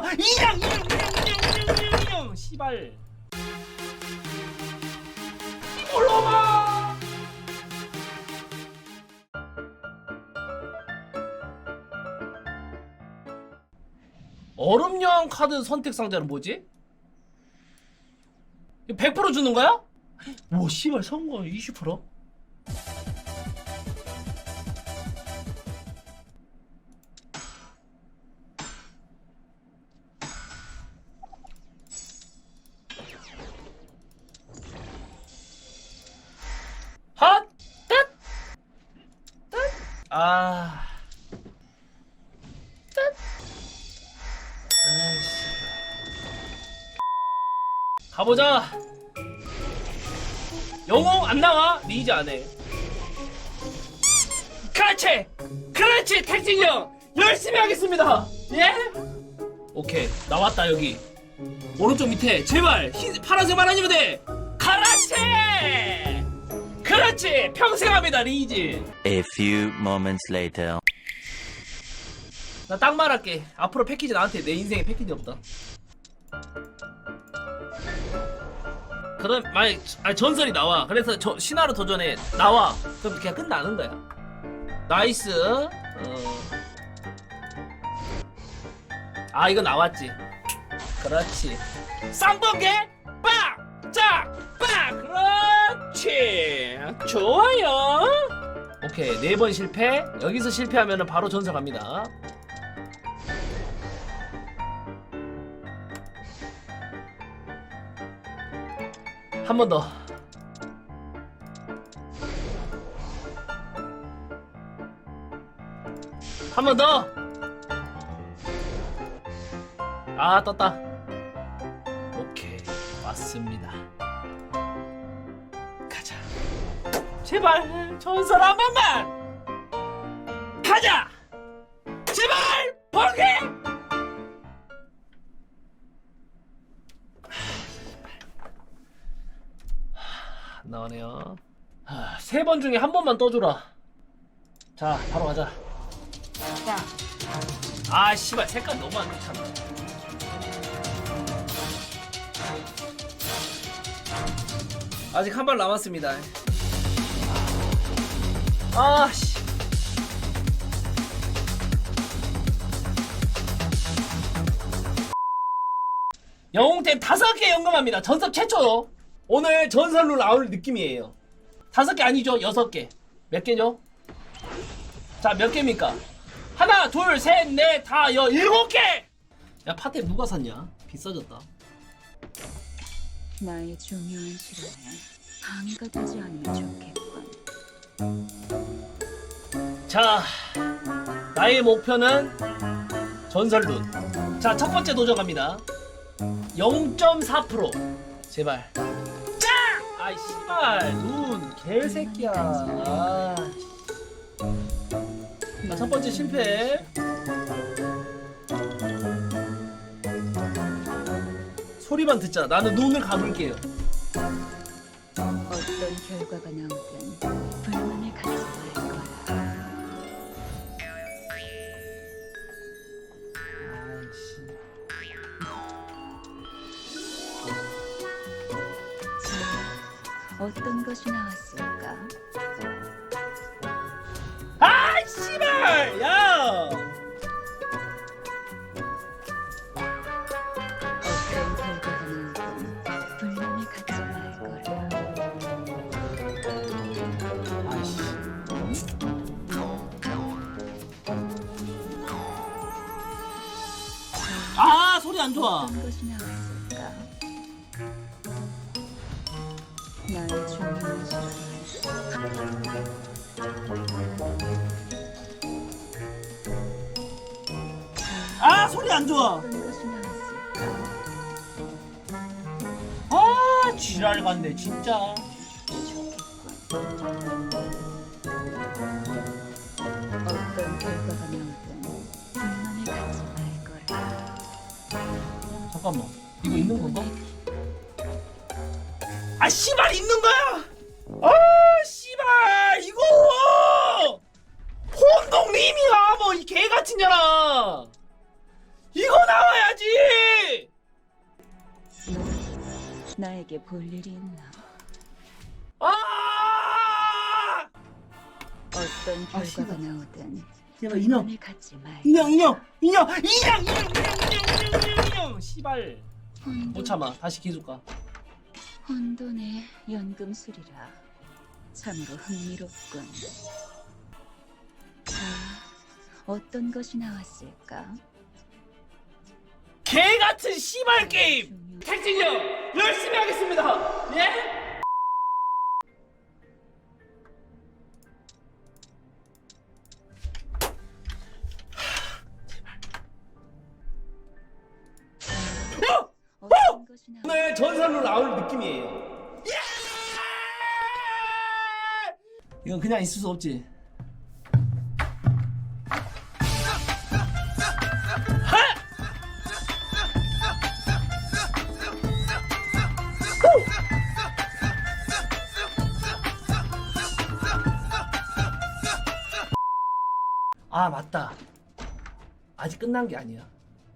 인형 인형 인형 인형 인형 인형 씨발 올라와 얼음형 카드 선택 상자는 뭐지? 이거 100% 주는 거야? 오 씨발 성공 20%? 아... 뜻! 아이씨 가보자. 영웅 안 나와. 리즈 안 해. 그렇지. 그렇지 택진형. 열심히 하겠습니다. 예? 오케이. 나왔다 여기. 오른쪽 밑에. 제발 흰 파란색만 아니면 돼 그렇지! 평생 합니다 리즈 A few moments later. 나 딱 말할게. 앞으로 패키지 나한테 내 인생에 패키지 없다. 그럼 만약 전설이 나와. 그래서 저 신화로 도전해. 나와. 그럼 그냥 끝나는 거야. 나이스. 어. 아 이거 나왔지. 그렇지. 쌍번개 빡 짝 빡 그렇지 좋아요 오케이 네 번 실패 여기서 실패하면 바로 전설 갑니다 한 번 더. 한 번 더. 아, 떴다. 오케이. 왔습니다. 제발, 전설 한 번만! 가자! 제발! 번개! 안 나오네요. 세 번 중에 한 번만 떠주라. 자, 바로 가자. 아, 씨발, 색깔 너무 안 좋잖아. 아직 한 발 남았습니다. 아, 씨. 영웅템 다섯 개 연금합니다. 전섭 최초로. 오늘 전설로 나올 느낌이에요. 다섯 개 아니죠? 여섯 개. 몇 개죠? 자, 몇 개입니까? 하나, 둘, 셋, 넷, 다, 여, 일곱 개! 야, 파템 누가 샀냐? 비싸졌다. 나의 중요한 실험에 방해가 되지 않으면 좋겠군. 자, 나의 목표는 전설룬. 자, 첫 번째 도전 갑니다. 0.4% 제발. 짱! 아이 씨발 눈 개새끼야. 아. 자, 첫 번째 실패. 소리만 듣자. 나는 눈을 감을게요. 어떤 것이 나왔을까? 아 씨발! 야! 어떤 결과가 말. 아이씨. 아 소리 안 좋아. 어떤 것이 나왔을까? 아 소리 안 좋아. 아 지랄 같네 진짜. 잠깐만 이거 있는 건가? 아 씨발 있는 거야. 나에게 볼 일이 있나? 아! 어떤 결과가 씨발. 나오든 제발 인형 불만을 갖지 말. 인형 인형 인형 인형 인형 인형 인형 인형 인형 씨발 못 참아 다시 기술까 혼돈의 연금술이라 참으로 흥미롭군. 자, 어떤 것이 나왔을까? 개 같은 씨발 게임 형 열심히 하겠습니다 예? 어! 나왔 오늘 전설로 나올 느낌이에요 예! 이건 그냥 있을 수 없지 아 맞다. 아직 끝난 게 아니야.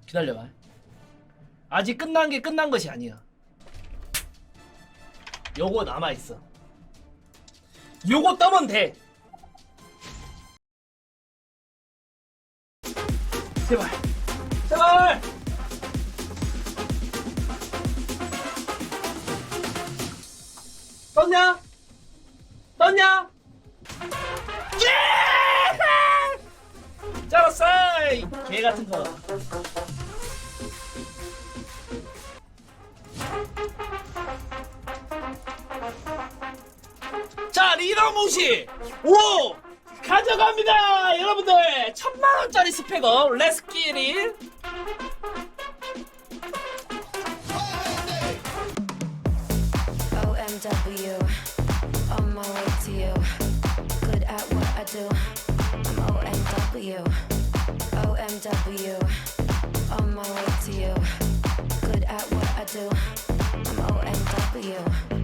기다려봐. 아직 끝난 게 끝난 것이 아니야. 요거 남아있어. 요거 떠면 돼. 제발. 제발! 떴냐? 떴냐? 예! 잘랐어! 개 같은 거. 자, 리더 무시! 오! 가져갑니다! 여러분들! 천만원짜리 스펙업, 레스키리! OMW, OMW, on my way to you. Good at what I do. I'm OMW.